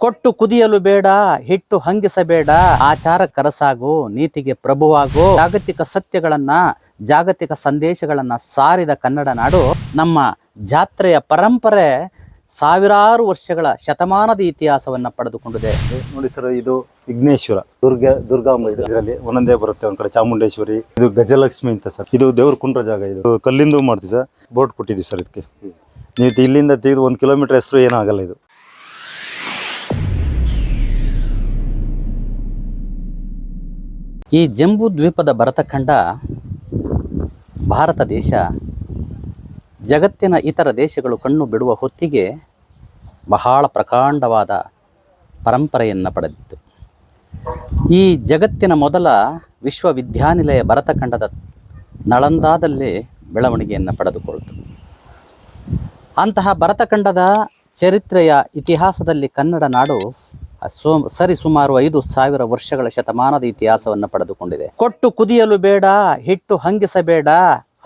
ಕೊಟ್ಟು ಕುದಿಯಲು ಬೇಡ, ಹಿಟ್ಟು ಹಂಗಿಸಬೇಡ. ಆಚಾರ ಕರಸಾಗು, ನೀತಿಗೆ ಪ್ರಭುವಾಗು. ಜಾಗತಿಕ ಸತ್ಯಗಳನ್ನ, ಜಾಗತಿಕ ಸಂದೇಶಗಳನ್ನ ಸಾರಿದ ಕನ್ನಡ ನಾಡು ನಮ್ಮ ಜಾತ್ರೆಯ ಪರಂಪರೆ ಸಾವಿರಾರು ವರ್ಷಗಳ ಶತಮಾನದ ಇತಿಹಾಸವನ್ನ ಪಡೆದುಕೊಂಡಿದೆ. ನೋಡಿ ಸರ್, ಇದು ವಿಘ್ನೇಶ್ವರ. ದುರ್ಗ, ದುರ್ಗಾಂಬ ಇದೆ. ಇದರಲ್ಲಿ ಒಂದೊಂದೇ ಬರುತ್ತೆ ಒಂದ್ ಕಡೆ ಚಾಮುಂಡೇಶ್ವರಿ. ಇದು ಗಜಲಕ್ಷ್ಮಿ ಅಂತ ಸರ್. ಇದು ದೇವ್ರ ಕುಂಡ್ರ ಜಾಗ ಇದು. ಕಲ್ಲಿಂದು ಮಾಡ್ತೀವಿ ಸರ್. ಬೋಟ್ ಕೊಟ್ಟಿದ್ದೀವಿ ಸರ್ ಇದಕ್ಕೆ. ನೀವು ಇಲ್ಲಿಂದ ತೆಗೆದು ಒಂದು ಕಿಲೋಮೀಟರ್ ಹೆಸರು ಏನಾಗಲ್ಲ ಇದು. ಈ ಜಂಬೂ ದ್ವೀಪದ ಭರತಖಂಡ ಭಾರತ ದೇಶ, ಜಗತ್ತಿನ ಇತರ ದೇಶಗಳು ಕಣ್ಣು ಬಿಡುವ ಹೊತ್ತಿಗೆ ಬಹಳ ಪ್ರಕಾಂಡವಾದ ಪರಂಪರೆಯನ್ನು ಪಡೆದಿತ್ತು. ಈ ಜಗತ್ತಿನ ಮೊದಲ ವಿಶ್ವವಿದ್ಯಾನಿಲಯ ಭರತಖಂಡದ ನಳಂದಾದಲ್ಲಿ ಬೆಳವಣಿಗೆಯನ್ನು ಪಡೆದುಕೊಳ್ತು. ಅಂತಹ ಭರತಖಂಡದ ಚರಿತ್ರೆಯ ಇತಿಹಾಸದಲ್ಲಿ ಕನ್ನಡ ನಾಡು ಸ್- ಸರಿ ಸುಮಾರು ಐದು ಸಾವಿರ ವರ್ಷಗಳ ಶತಮಾನದ ಇತಿಹಾಸವನ್ನು ಪಡೆದುಕೊಂಡಿದೆ. ಕೊಟ್ಟು ಕುದಿಯಲು ಬೇಡ, ಹಿಟ್ಟು ಹಂಗಿಸಬೇಡ,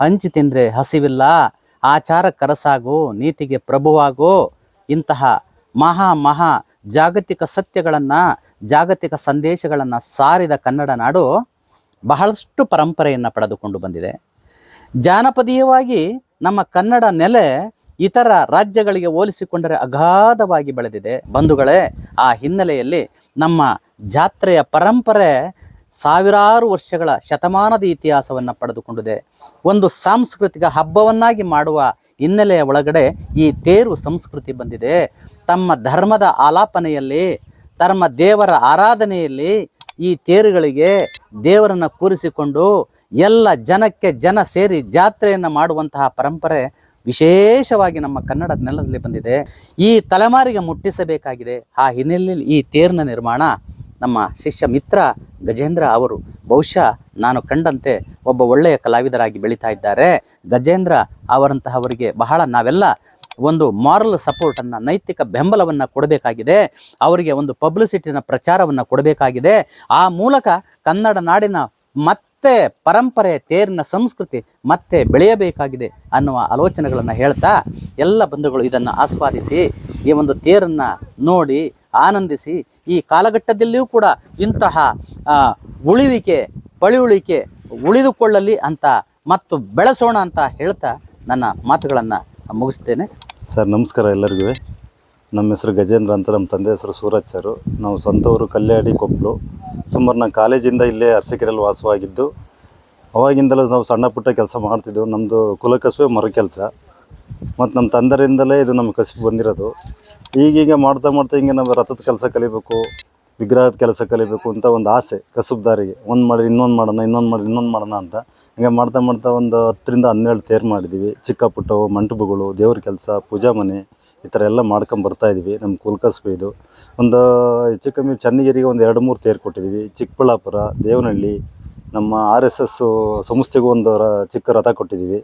ಹಂಚಿ ತಿಂದ್ರೆ ಹಸಿವಿಲ್ಲ, ಆಚಾರ ಕರಸಾಗು, ನೀತಿಗೆ ಪ್ರಭುವಾಗು, ಇಂತಹ ಮಹಾ ಮಹಾ ಜಾಗತಿಕ ಸತ್ಯಗಳನ್ನು, ಜಾಗತಿಕ ಸಂದೇಶಗಳನ್ನು ಸಾರಿದ ಕನ್ನಡ ನಾಡು ಬಹಳಷ್ಟು ಪರಂಪರೆಯನ್ನು ಪಡೆದುಕೊಂಡು ಬಂದಿದೆ. ಜಾನಪದೀಯವಾಗಿ ನಮ್ಮ ಕನ್ನಡ ನೆಲೆ ಇತರ ರಾಜ್ಯಗಳಿಗೆ ಹೋಲಿಸಿಕೊಂಡರೆ ಅಗಾಧವಾಗಿ ಬೆಳೆದಿದೆ. ಬಂಧುಗಳೇ, ಆ ಹಿನ್ನೆಲೆಯಲ್ಲಿ ನಮ್ಮ ಜಾತ್ರೆಯ ಪರಂಪರೆ ಸಾವಿರಾರು ವರ್ಷಗಳ ಶತಮಾನದ ಇತಿಹಾಸವನ್ನು ಪಡೆದುಕೊಂಡಿದೆ. ಒಂದು ಸಾಂಸ್ಕೃತಿಕ ಹಬ್ಬವನ್ನಾಗಿ ಮಾಡುವ ಹಿನ್ನೆಲೆಯ ಒಳಗಡೆ ಈ ತೇರು ಸಂಸ್ಕೃತಿ ಬಂದಿದೆ. ತಮ್ಮ ಧರ್ಮದ ಆಲಾಪನೆಯಲ್ಲಿ, ತಮ್ಮ ದೇವರ ಆರಾಧನೆಯಲ್ಲಿ ಈ ತೇರುಗಳಿಗೆ ದೇವರನ್ನು ಕೂರಿಸಿಕೊಂಡು ಎಲ್ಲ ಜನಕ್ಕೆ ಜನ ಸೇರಿ ಜಾತ್ರೆಯನ್ನು ಮಾಡುವಂತಹ ಪರಂಪರೆ ವಿಶೇಷವಾಗಿ ನಮ್ಮ ಕನ್ನಡದ ನೆಲದಲ್ಲಿ ಬಂದಿದೆ. ಈ ತಲೆಮಾರಿಗೆ ಮುಟ್ಟಿಸಬೇಕಾಗಿದೆ. ಆ ಹಿನ್ನೆಲೆಯಲ್ಲಿ ಈ ತೇರಿನ ನಿರ್ಮಾಣ ನಮ್ಮ ಶಿಷ್ಯ ಮಿತ್ರ ಗಜೇಂದ್ರ ಅವರು ಬಹುಶಃ ನಾನು ಕಂಡಂತೆ ಒಬ್ಬ ಒಳ್ಳೆಯ ಕಲಾವಿದರಾಗಿ ಬೆಳೀತಾ ಇದ್ದಾರೆ ಗಜೇಂದ್ರ ಅವರಂತಹವರಿಗೆ ಬಹಳ ನಾವೆಲ್ಲ ಒಂದು ಮಾರಲ್ ಸಪೋರ್ಟನ್ನು ನೈತಿಕ ಬೆಂಬಲವನ್ನು ಕೊಡಬೇಕಾಗಿದೆ. ಅವರಿಗೆ ಒಂದು ಪಬ್ಲಿಸಿಟಿನ ಪ್ರಚಾರವನ್ನು ಕೊಡಬೇಕಾಗಿದೆ. ಆ ಮೂಲಕ ಕನ್ನಡ ನಾಡಿನ ಮತ್ತೆ ಪರಂಪರೆ, ತೇರಿನ ಸಂಸ್ಕೃತಿ ಮತ್ತೆ ಬೆಳೆಯಬೇಕಾಗಿದೆ ಅನ್ನುವ ಆಲೋಚನೆಗಳನ್ನು ಹೇಳ್ತಾ ಎಲ್ಲ ಬಂಧುಗಳು ಇದನ್ನು ಆಸ್ವಾದಿಸಿ, ಈ ಒಂದು ತೇರನ್ನು ನೋಡಿ ಆನಂದಿಸಿ, ಈ ಕಾಲಘಟ್ಟದಲ್ಲಿಯೂ ಕೂಡ ಇಂತಹ ಉಳಿವಿಕೆ, ಪಳಿಯುಳಿಕೆ ಉಳಿದುಕೊಳ್ಳಲಿ ಅಂತ ಮತ್ತು ಬೆಳೆಸೋಣ ಅಂತ ಹೇಳ್ತಾ ನನ್ನ ಮಾತುಗಳನ್ನು ಮುಗಿಸ್ತೇನೆ. ಸರ್, ನಮಸ್ಕಾರ ಎಲ್ಲರಿಗೂ. ನಮ್ಮ ಹೆಸರು ಗಜೇಂದ್ರ ಅಂತ, ನಮ್ಮ ತಂದೆ ಹೆಸರು ಸೂರಜ್ಚರು ನಾವು ಸ್ವಂತವರು ಕಲ್ಯಾಡಿ ಕೊಪ್ಪಳು ಸುಮಾರು ನಾನು ಕಾಲೇಜಿಂದ ಇಲ್ಲೇ ಅರಸಿಕೆರೆಯಲ್ಲಿ ವಾಸವಾಗಿದ್ದು, ಅವಾಗಿಂದಲೂ ನಾವು ಸಣ್ಣ ಪುಟ್ಟ ಕೆಲಸ ಮಾಡ್ತಿದ್ದೆವು. ನಮ್ಮದು ಕುಲಕಸುವೆ ಮರ ಕೆಲಸ. ಮತ್ತು ನಮ್ಮ ತಂದರಿಂದಲೇ ಇದು ನಮ್ಮ ಕಸುಬು ಬಂದಿರೋದು. ಈಗೀಗ ಮಾಡ್ತಾ ಮಾಡ್ತಾ ಹಿಂಗೆ ನಾವು ರಥದ ಕೆಲಸ ಕಲಿಬೇಕು, ವಿಗ್ರಹದ ಕೆಲಸ ಕಲಿಬೇಕು ಅಂತ ಒಂದು ಆಸೆ ಕಸುಬ್ದಾರಿಗೆ. ಒಂದು ಮಾಡಿ, ಇನ್ನೊಂದು ಮಾಡೋಣ, ಇನ್ನೊಂದು ಮಾಡಿ, ಇನ್ನೊಂದು ಮಾಡೋಣ ಅಂತ. ಹಿಂಗೆ ಮಾಡ್ತಾ ಮಾಡ್ತಾ ಒಂದು ಹತ್ತರಿಂದ ಹನ್ನೆರಡು ತೇರು ಮಾಡಿದ್ದೀವಿ ಚಿಕ್ಕ ಪುಟ್ಟವು, ಮಂಟಪಗಳು, ದೇವ್ರ ಕೆಲಸ, ಪೂಜಾ ಮನೆ. ಈ ಥರ ಎಲ್ಲ ಮಾಡ್ಕೊಂಡು ಬರ್ತಾ ಇದೀವಿ, ನಮ್ಮ ಇದು ಒಂದು ಹೆಚ್ಚು ಕಮ್ಮಿ ಚನ್ನಗಿರಿಗೆ ಒಂದು ಎರಡು ಮೂರು ತೇರು ಕೊಟ್ಟಿದ್ದೀವಿ ಚಿಕ್ಕಬಳ್ಳಾಪುರ, ದೇವನಹಳ್ಳಿ, ನಮ್ಮ ಆರ್ ಎಸ್ ಎಸ್ಸು ಸಂಸ್ಥೆಗೂ ಒಂದು ಚಿಕ್ಕ ರಥ ಕೊಟ್ಟಿದ್ದೀವಿ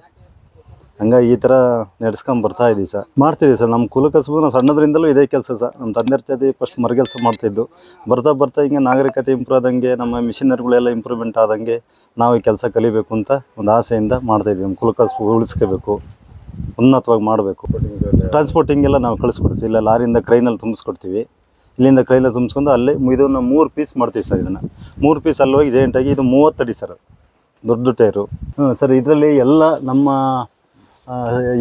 ಹಂಗಾಗಿ ಈ ಥರ ನಡೆಸ್ಕೊಂಡು ಬರ್ತಾ ಇದ್ದೀವಿ ಸರ್. ಮಾಡ್ತಿದ್ದೀವಿ ಸರ್. ನಮ್ಮ ಕುಲಕಸ್ಬು ನಾವು ಸಣ್ಣದ್ರಿಂದಲೂ ಇದೇ ಕೆಲಸ ಸರ್. ನಮ್ಮ ತಂದೆ ಜೊತೆ ಫಸ್ಟ್ ಮರಗೆಲಸ ಮಾಡ್ತಿದ್ದು. ಬರ್ತಾ ಬರ್ತಾ ಹಿಂಗೆ ನಾಗರಿಕತೆ ಇಂಪ್ರೂವ್ ಆದಂಗೆ, ನಮ್ಮ ಮಿಷಿನರಿಗಳೆಲ್ಲ ಇಂಪ್ರೂವ್ಮೆಂಟ್ ಆದಂಗೆ ನಾವು ಈ ಕೆಲಸ ಕಲಿಬೇಕು ಅಂತ ಒಂದು ಆಸೆಯಿಂದ ಮಾಡ್ತಾಯಿದ್ವಿ ನಮ್ಮ ಕುಲಕಸ್ಬು ಉಳಿಸ್ಕೋಬೇಕು. ಉನ್ನತವಾಗಿ ಮಾಡಬೇಕು. ಟ್ರಾನ್ಸ್ಪೋರ್ಟಿಂಗ್ ಎಲ್ಲ ನಾವು ಕಳಿಸ್ಕೊಡ್ತೀವಿ. ಇಲ್ಲ, ಲಾರಿಯಿಂದ ಕ್ರೈನಲ್ಲಿ ತುಂಬಿಸ್ಕೊಡ್ತೀವಿ. ಇಲ್ಲಿಂದ ಕ್ರೈನಲ್ಲಿ ತುಂಬಿಸ್ಕೊಂಡು ಅಲ್ಲಿ ಇದನ್ನು ಮೂರು ಪೀಸ್ ಮಾಡ್ತೀವಿ ಸರ್ ಇದನ್ನು. ಮೂರು ಪೀಸ್ ಅಲ್ಲಿ ಹೋಗಿ ಜಾಯಿಂಟಾಗಿ ಇದು ಮೂವತ್ತಡಿ ಸರ್. ದೊಡ್ಡ ಟೈರು ಸರ್, ಇದರಲ್ಲಿ ಎಲ್ಲ ನಮ್ಮ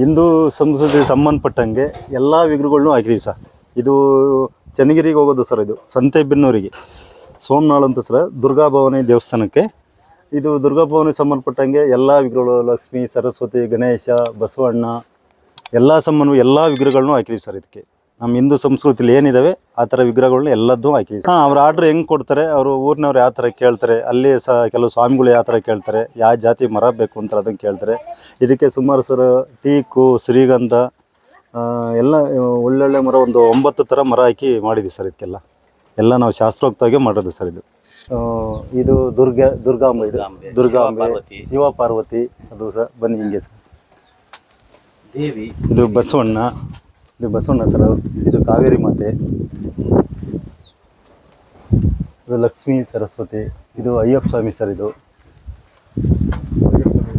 ಹಿಂದೂ ಸಂಸ್ಕೃತಿಗೆ ಸಂಬಂಧಪಟ್ಟಂಗೆ ಎಲ್ಲ ವಿಗ್ರಹಗಳ್ನೂ ಹಾಕಿದ್ದೀವಿ ಸರ್. ಇದು ಚನ್ನಗಿರಿಗೆ ಹೋಗೋದು ಸರ್ ಇದು. ಸಂತೆಬೆನ್ನೂರಿಗೆ ಸೋಮನಾಳ್ ಅಂತ ಸರ್ ದುರ್ಗಾಭವನಿ ದೇವಸ್ಥಾನಕ್ಕೆ ಇದು ದುರ್ಗಾ ಭವನಿಗೆ ಸಂಬಂಧಪಟ್ಟಂಗೆ ಎಲ್ಲ ವಿಗ್ರಹಗಳು, ಲಕ್ಷ್ಮೀ, ಸರಸ್ವತಿ, ಗಣೇಶ, ಬಸವಣ್ಣ, ಎಲ್ಲ ಸಂಬಂಧ ಎಲ್ಲ ವಿಗ್ರಹಗಳನ್ನೂ ಹಾಕಿದ್ವಿ ಸರ್ ಇದಕ್ಕೆ. ನಮ್ಮ ಹಿಂದೂ ಸಂಸ್ಕೃತಿಲಿ ಏನಿದಾವೆ, ಆ ಥರ ವಿಗ್ರಹಗಳನ್ನ ಎಲ್ಲದೂ ಹಾಕಿದ್ವಿ ಹಾಂ, ಅವ್ರ ಆರ್ಡ್ರ್ ಹೆಂಗೆ ಕೊಡ್ತಾರೆ, ಅವರು ಊರಿನವ್ರು ಯಾವ ಥರ ಕೇಳ್ತಾರೆ, ಅಲ್ಲಿ ಸಹ ಕೆಲವು ಸ್ವಾಮಿಗಳು ಯಾವ ಥರ ಕೇಳ್ತಾರೆ, ಯಾವ ಜಾತಿ ಮರ ಬೇಕು ಅಂತ ಅದನ್ನು ಕೇಳ್ತಾರೆ. ಇದಕ್ಕೆ ಸುಮಾರು ಸರ್ ಟೀಕು, ಶ್ರೀಗಂಧ ಎಲ್ಲ ಒಳ್ಳೊಳ್ಳೆ ಮರ, ಒಂದು ಒಂಬತ್ತು ಥರ ಮರ ಹಾಕಿ ಮಾಡಿದ್ವಿ ಸರ್ ಇದಕ್ಕೆಲ್ಲ. ಎಲ್ಲ ನಾವು ಶಾಸ್ತ್ರೋಕ್ತವಾಗಿ ಮಾಡೋದು ಸರ್ ಇದು. ಇದು ದುರ್ಗ ದುರ್ಗಾಂಬ ಇದು ದುರ್ಗಾಂಬೆ. ಶಿವ ಪಾರ್ವತಿ. ಅದು ಸರ್ ಬನ್ನಿ ಹಿಂಗೆ ಸರ್. ದೇವಿ. ಇದು ಬಸವಣ್ಣ. ಇದು ಬಸವಣ್ಣ ಸರ್ ಇದು ಕಾವೇರಿ ಮಾತೆ. ಇದು ಲಕ್ಷ್ಮೀ ಸರಸ್ವತಿ. ಇದು ಅಯ್ಯಪ್ಪ ಸ್ವಾಮಿ ಸರ್ ಇದು.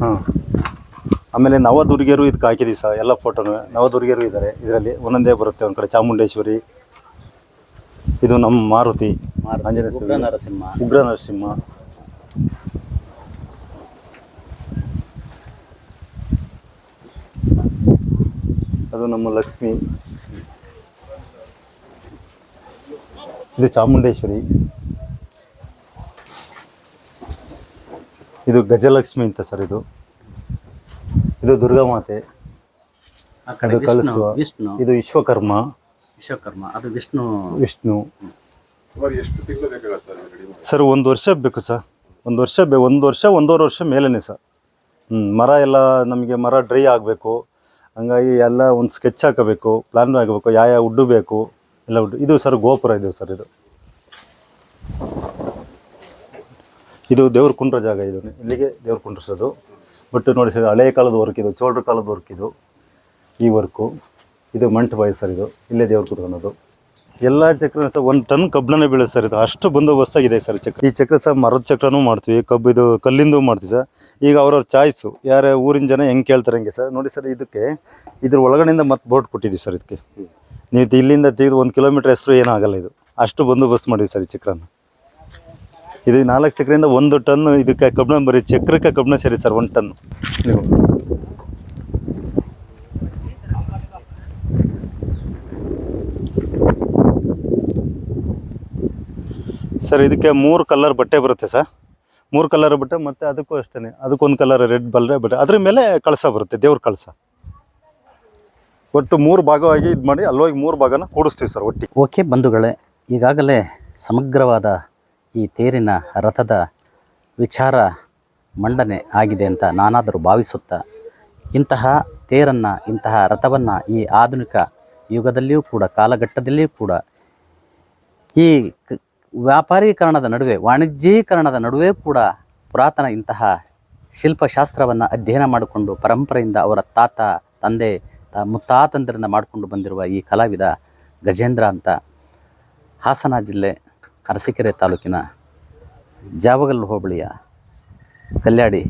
ಹಾಂ. ಆಮೇಲೆ ನವದುರ್ಗಿಯರು ಇದಕ್ಕೆ ಹಾಕಿದ್ದೀವಿ ಸರ್ ಎಲ್ಲ ಫೋಟೋನು ನವದುರ್ಗಿಯರು ಇದ್ದಾರೆ ಇದರಲ್ಲಿ ಒಂದೊಂದೇ ಬರುತ್ತೆ ಒಂದು ಕಡೆ ಚಾಮುಂಡೇಶ್ವರಿ. ಇದು ನಮ್ಮ ಮಾರುತಿ. ಆಂಜನೇಯ ಉಗ್ರ ನರಸಿಂಹ. ಉಗ್ರ ನರಸಿಂಹ. ಅದು ನಮ್ಮ ಲಕ್ಷ್ಮಿ. ಇದು ಚಾಮುಂಡೇಶ್ವರಿ. ಇದು ಗಜಲಕ್ಷ್ಮಿ ಅಂತ ಸರ್ ಇದು. ಇದು ದುರ್ಗಾಮಾತೆ ವಿಷ್ಣು ಕಲಸುವ. ಇದು ವಿಶ್ವಕರ್ಮ. ವಿಶ್ವಕರ್ಮ ಅದು ವಿಷ್ಣು. ವಿಷ್ಣು. ಸುಮಾರು ಎಷ್ಟು ತಿಂಗಳು ಬೇಕಾಗತ್ತೆ ಸರ್ ರೆಡಿ ಮಾಡಿ ಸರ್ ಒಂದು ವರ್ಷ ಬೇಕು ಸರ್. ಒಂದು ವರ್ಷ ಬೇ ಒಂದು ವರ್ಷ ಒಂದೂವರೆ ವರ್ಷ ಮೇಲೇ ಸರ್. ಹ್ಞೂ ಮರ ಎಲ್ಲ ನಮಗೆ ಮರ ಡ್ರೈ ಆಗಬೇಕು. ಹಂಗಾಗಿ ಎಲ್ಲ ಒಂದು ಸ್ಕೆಚ್ ಹಾಕಬೇಕು ಪ್ಲಾನ್ ಆಗಬೇಕು ಯಾವ ಯಾವ ಉಡ್ಡು ಬೇಕು ಎಲ್ಲ ಉಡ್ಡು. ಇದು ಸರ್ ಗೋಪುರ ಇದು ಸರ್ ಇದು. ಇದು ದೇವ್ರ ಕುಂಡ್ರ ಜಾಗ ಇದು. ಇಲ್ಲಿಗೆ ದೇವ್ರ ಕುಂಡ್ರಿಸೋದು. ಬಟ್ ನೋಡಿ ಸರ್ ಹಳೆಯ ಕಾಲದ ವರ್ಕ್ ಇದು ಚೋಳರ ಕಾಲದ ವರ್ಕ್ ಇದು ಈ ವರ್ಕು ಇದು ಮಂಟ್ ಬಾಯ್ ಸರ್ ಇದು. ಇಲ್ಲೇ ದೇವ್ರು ಕುತ್ಕೊಳೋದು ಎಲ್ಲ ಚಕ್ರ ಸಹ ಒಂದು ಟನ್ ಕಬ್ಬನ್ನ ಬೀಳುತ್ತೆ ಸರ್ ಇದು. ಅಷ್ಟು ಬಂದೋಬಸ್ತಾಗಿದೆ ಸರ್ ಚಕ್ರ. ಈ ಚಕ್ರ ಸಹ ಮರದ ಚಕ್ರನೂ ಮಾಡ್ತೀವಿ. ಕಬ್ಬು ಇದು ಕಲ್ಲಿಂದು ಮಾಡ್ತೀವಿ ಸರ್. ಈಗ ಅವ್ರವ್ರ ಚಾಯ್ಸು ಯಾರೇ ಊರಿನ ಜನ ಹೆಂಗೆ ಕೇಳ್ತಾರೆ ಹಂಗೆ ಸರ್. ನೋಡಿ ಸರ್ ಇದಕ್ಕೆ ಇದ್ರ ಒಳಗಡೆಯಿಂದ ಮತ್ತೆ ಬೋಟ್ ಕೊಟ್ಟಿದ್ದೀವಿ ಸರ್ ಇದಕ್ಕೆ. ನೀವು ಇಲ್ಲಿಂದ ತೆಗೆದು ಒಂದು ಕಿಲೋಮೀಟ್ರ್ ಹೆಸರು ಏನಾಗಲ್ಲ ಇದು. ಅಷ್ಟು ಬಂದೋಬಸ್ತ್ ಮಾಡಿದ್ವಿ ಸರ್ ಈ ಚಕ್ರನ. ಇದು ನಾಲ್ಕು ಚಕ್ರದಿಂದ ಒಂದು ಟನ್ ಇದಕ್ಕೆ ಕಬ್ಬಣ ಬರೀ ಚಕ್ರಕ್ಕೆ ಕಬ್ಬಣ ಸರಿ ಸರ್, ಒಂದು ಟನ್. ನೀವು ಸರ್, ಇದಕ್ಕೆ ಮೂರು ಕಲರ್ ಬಟ್ಟೆ ಬರುತ್ತೆ ಸರ್. ಮೂರು ಕಲರ್ ಬಟ್ಟೆ ಮತ್ತು ಅದಕ್ಕೂ ಅಷ್ಟೇ ಅದಕ್ಕೊಂದು ಕಲರ್ ರೆಡ್ ಬಲ್ರೆ ಬಟ್ಟೆ. ಅದ್ರ ಮೇಲೆ ಕಳಸ ಬರುತ್ತೆ, ದೇವ್ರ ಕಳಸ. ಒಟ್ಟು ಮೂರು ಭಾಗವಾಗಿ ಇದು ಮಾಡಿ, ಅಲ್ಲೋಗಿ ಮೂರು ಭಾಗನ ಕೂಡಿಸ್ತೀವಿ ಸರ್ ಒಟ್ಟಿಗೆ. ಓಕೆ ಬಂಧುಗಳೇ, ಈಗಾಗಲೇ ಸಮಗ್ರವಾದ ಈ ತೇರಿನ ರಥದ ವಿಚಾರ ಮಂಡನೆ ಆಗಿದೆ ಅಂತ ನಾನಾದರೂ ಭಾವಿಸುತ್ತಾ, ಇಂತಹ ತೇರನ್ನು, ಇಂತಹ ರಥವನ್ನು ಈ ಆಧುನಿಕ ಯುಗದಲ್ಲಿಯೂ ಕೂಡ, ಕಾಲಘಟ್ಟದಲ್ಲಿಯೂ ಕೂಡ ಈ ವ್ಯಾಪಾರೀಕರಣದ ನಡುವೆ, ವಾಣಿಜ್ಯೀಕರಣದ ನಡುವೆ ಕೂಡ ಪುರಾತನ ಇಂತಹ ಶಿಲ್ಪಶಾಸ್ತ್ರವನ್ನು ಅಧ್ಯಯನ ಮಾಡಿಕೊಂಡು ಪರಂಪರೆಯಿಂದ ಅವರ ತಾತ, ತಂದೆ, ತ ಮುತ್ತಾತಂದರಿಂದ ಮಾಡಿಕೊಂಡು ಬಂದಿರುವ ಈ ಕಲಾವಿದ ಗಜೇಂದ್ರ ಅಂತ ಹಾಸನ ಜಿಲ್ಲೆ ಅರಸೀಕೆರೆ ತಾಲೂಕಿನ ಜಾವಗಲ್ ಹೋಬಳಿಯ ಕಲ್ಯಾಡಿ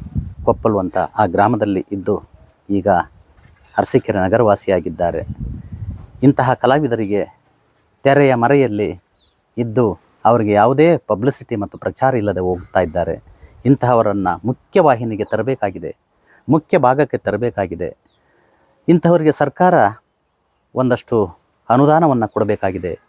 ಕೊಪ್ಪಲು ಅಂತ ಆ ಗ್ರಾಮದಲ್ಲಿ ಇದ್ದು ಈಗ ಅರಸೀಕೆರೆ ನಗರವಾಸಿಯಾಗಿದ್ದಾರೆ. ಇಂತಹ ಕಲಾವಿದರಿಗೆ ತೆರೆಯ ಮರೆಯಲ್ಲಿ ಇದ್ದು ಅವರಿಗೆ ಯಾವುದೇ ಪಬ್ಲಿಸಿಟಿ ಮತ್ತು ಪ್ರಚಾರ ಇಲ್ಲದೆ ಹೋಗ್ತಾ ಇದ್ದಾರೆ. ಇಂತಹವರನ್ನು ಮುಖ್ಯವಾಹಿನಿಗೆ ತರಬೇಕಾಗಿದೆ. ಮುಖ್ಯ ಭಾಗಕ್ಕೆ ತರಬೇಕಾಗಿದೆ. ಇಂಥವರಿಗೆ ಸರ್ಕಾರ ಒಂದಷ್ಟು ಅನುದಾನವನ್ನು ಕೊಡಬೇಕಾಗಿದೆ.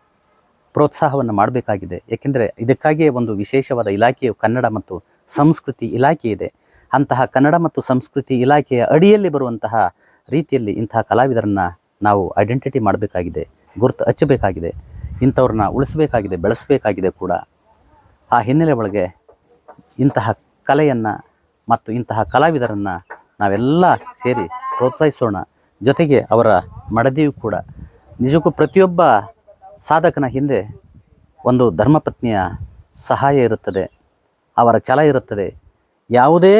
ಪ್ರೋತ್ಸಾಹವನ್ನು ಮಾಡಬೇಕಾಗಿದೆ. ಏಕೆಂದರೆ ಇದಕ್ಕಾಗಿಯೇ ಒಂದು ವಿಶೇಷವಾದ ಇಲಾಖೆಯು ಕನ್ನಡ ಮತ್ತು ಸಂಸ್ಕೃತಿ ಇಲಾಖೆ ಇದೆ. ಅಂತಹ ಕನ್ನಡ ಮತ್ತು ಸಂಸ್ಕೃತಿ ಇಲಾಖೆಯ ಅಡಿಯಲ್ಲಿ ಬರುವಂತಹ ರೀತಿಯಲ್ಲಿ ಇಂತಹ ಕಲಾವಿದರನ್ನು ನಾವು ಐಡೆಂಟಿಟಿ ಮಾಡಬೇಕಾಗಿದೆ. ಗುರುತು ಹಚ್ಚಬೇಕಾಗಿದೆ. ಇಂಥವ್ರನ್ನ ಉಳಿಸಬೇಕಾಗಿದೆ, ಬೆಳೆಸಬೇಕಾಗಿದೆ ಕೂಡ. ಆ ಹಿನ್ನೆಲೆ ಒಳಗೆ ಇಂತಹ ಕಲೆಯನ್ನು ಮತ್ತು ಇಂತಹ ಕಲಾವಿದರನ್ನು ನಾವೆಲ್ಲ ಸೇರಿ ಪ್ರೋತ್ಸಾಹಿಸೋಣ. ಜೊತೆಗೆ ಅವರ ಮಡದಿಯು ಕೂಡ. ನಿಜಕ್ಕೂ ಪ್ರತಿಯೊಬ್ಬ ಸಾಧಕನ ಹಿಂದೆ ಒಂದು ಧರ್ಮಪತ್ನಿಯ ಸಹಾಯ ಇರುತ್ತದೆ, ಅವರ ಛಲ ಇರುತ್ತದೆ. ಯಾವುದೇ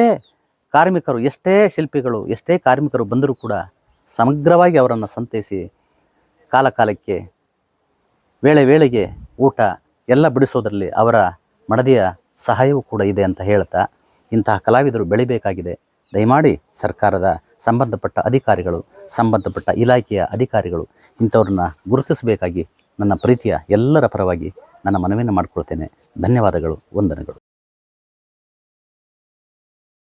ಕಾರ್ಮಿಕರು, ಎಷ್ಟೇ ಶಿಲ್ಪಿಗಳು, ಎಷ್ಟೇ ಕಾರ್ಮಿಕರು ಬಂದರೂ ಕೂಡ ಸಮಗ್ರವಾಗಿ ಅವರನ್ನು ಸಂತೈಸಿ ಕಾಲ ಕಾಲಕ್ಕೆ ವೇಳೆ ವೇಳೆಗೆ ಊಟ ಎಲ್ಲ ಬಿಡಿಸೋದರಲ್ಲಿ ಅವರ ಮಡದಿಯ ಸಹಾಯವೂ ಕೂಡ ಇದೆ ಅಂತ ಹೇಳ್ತಾ ಇಂತಹ ಕಲಾವಿದರು ಬೆಳಿಬೇಕಾಗಿದೆ. ದಯಮಾಡಿ ಸರ್ಕಾರದ ಸಂಬಂಧಪಟ್ಟ ಅಧಿಕಾರಿಗಳು, ಸಂಬಂಧಪಟ್ಟ ಇಲಾಖೆಯ ಅಧಿಕಾರಿಗಳು ಇಂಥವ್ರನ್ನ ಗುರುತಿಸಬೇಕಾಗಿ ನನ್ನ ಪ್ರೀತಿಯ ಎಲ್ಲರ ಪರವಾಗಿ ನನ್ನ ಮನವಿಯನ್ನು ಮಾಡಿಕೊಳ್ತೇನೆ. ಧನ್ಯವಾದಗಳು, ವಂದನೆಗಳು.